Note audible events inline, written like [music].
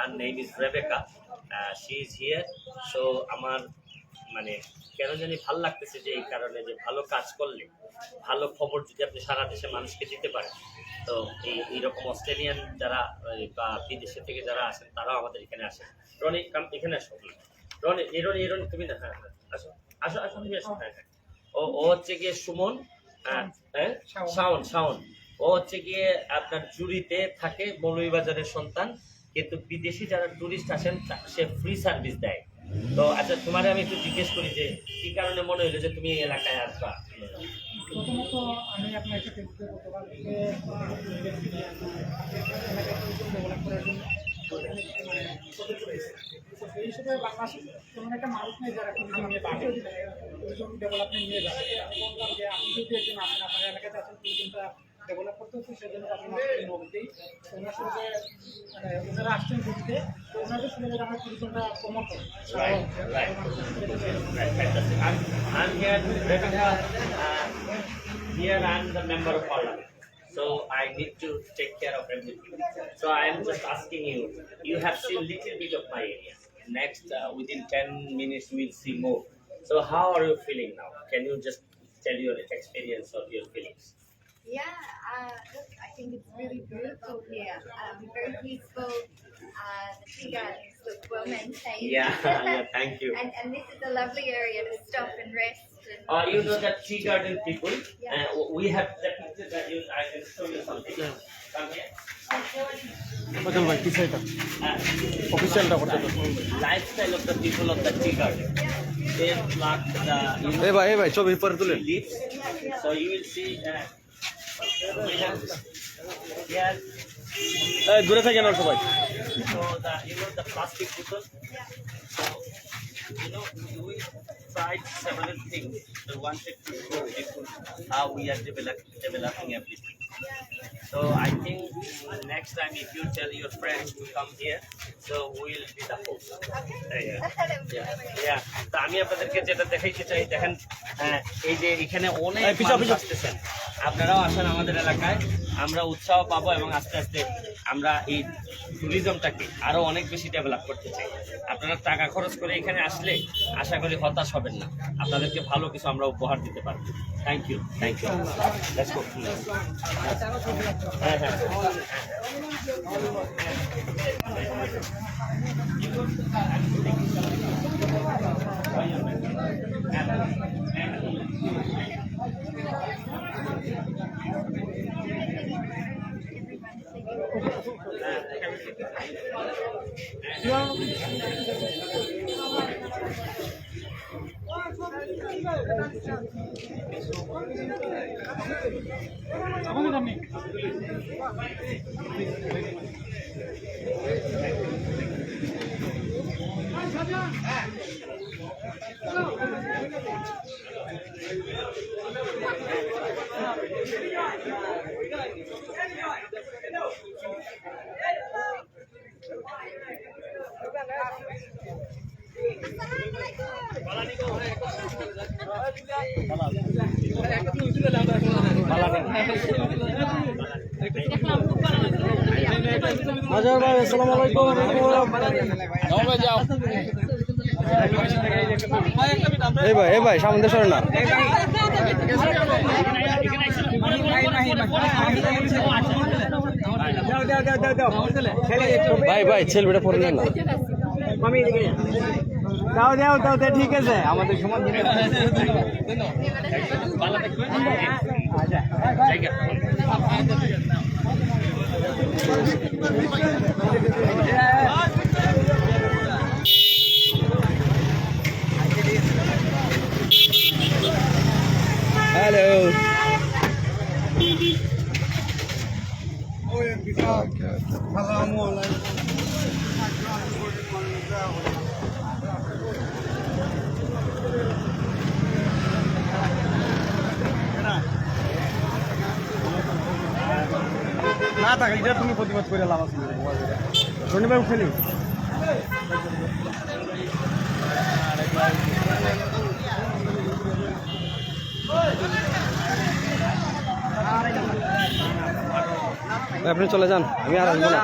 Her name is Rebecca she is here so আমার মানে কেন জানি ভালো লাগতেছে যে এই কারণে যে ভালো কাজ করলে, ভালো খবর যদি আপনি সারা দেশে মানুষকে দিতে পারেন, তো এই, এইরকম অস্ট্রেলিয়ান যারা বা বিদেশে থেকে যারা আসেন, তারাও আমাদের এখানে আসেন। রনি, কাম, এখানে আসো। রনি, এই রনি এই রনি, তুমি না হ্যাঁ হ্যাঁ আসো। আসো আসো, তুমি আসো হ্যাঁ হ্যাঁ। ও ও হচ্ছে গিয়ে সুমন হ্যাঁ হ্যাঁ শাওন শাওন। ও হচ্ছে গিয়ে আপনার জুরিতে থাকে মৌলভীবাজারের সন্তান। কিন্তু বিদেশি যারা টুরিস্ট আসেন সে ফ্রি সার্ভিস দেয়। তো আচ্ছা তোমারে আমি একটু জিজ্ঞেস করি যে, কি কারণে মনে হইল যে তুমি এই এলাকায় আসবা? প্রথমত আমি একটা যদি একজন আসেন, আপনার এলাকাতে টুরিজমটা ডেভেলপ করতে হচ্ছে সেজন্য আপনি আমাকে নক দিই তো ওনার সঙ্গে মানে ওনারা আসছেন ঘুরতে তো ওনাদের সঙ্গে আমরা টুরিজমটা প্রমোট করি Right, right. Right, fantastic. I'm, I'm here, Rebecca, uh, here I'm the member of parliament. So I need to take care of everything. So I am just asking you, you have seen little bit of my area. Next, uh, within 10 minutes, we'll see more. So how are you feeling now? Can you just tell your experience or your feelings? Yeah, uh, look, I think it's really beautiful here. Um, very peaceful. Uh, the tree gardens look well maintained. Yeah, [laughs] yeah, thank you. and, and this is a lovely area to stop and rest. And, Uh, you know that tea garden people, Yeah. uh, we have depicted that you, I can show you something. Come here. অচল ভাই কিছু এটা Uh, অফিসিয়ালটা করতে তো lifestyle of the people of the tea garden. They pluck the you know, এ ভাই এ ভাই ছবি পরে তুলেন leaves. So you will see uh, দূরে থাকেন আর সবাই you know we tried several things. We wanted to show people how we are develop, developing everything. So I think next time if you tell your friends to come here, so we'll be the host. Yeah. তো আমি আপনাদেরকে যেটা দেখাইতে চাই দেখেন এই যে এখানে অনেক মানুষ আসতেছেন আপনারাও আসেন আমাদের এলাকায়। আমরা উৎসাহ পাবো এবং আস্তে আস্তে আমরা এই ট্যুরিজমটাকে আরও অনেক বেশি ডেভেলপ করতে চাই। আপনারা টাকা খরচ করে এখানে আসলে আশা করি হতাশ হবেন না। আপনাদেরকে ভালো কিছু আমরা উপহার দিতে পারব। থ্যাংক ইউ থ্যাংক ইউ হ্যাঁ হ্যাঁ। আমাদের আমি হাজার ভাই সামনে সরে না। ভাই ভাই ছেলেটা পরে নেন না। দাও দাও দাও দাও ঠিক আছে। আমাদের সমান হ্যালো। না থাকে এটা তুমি প্রতিবাদ করে লাভ আছে। শনিবার উঠেনি আপনি চলে যান, আমি আর আসব না।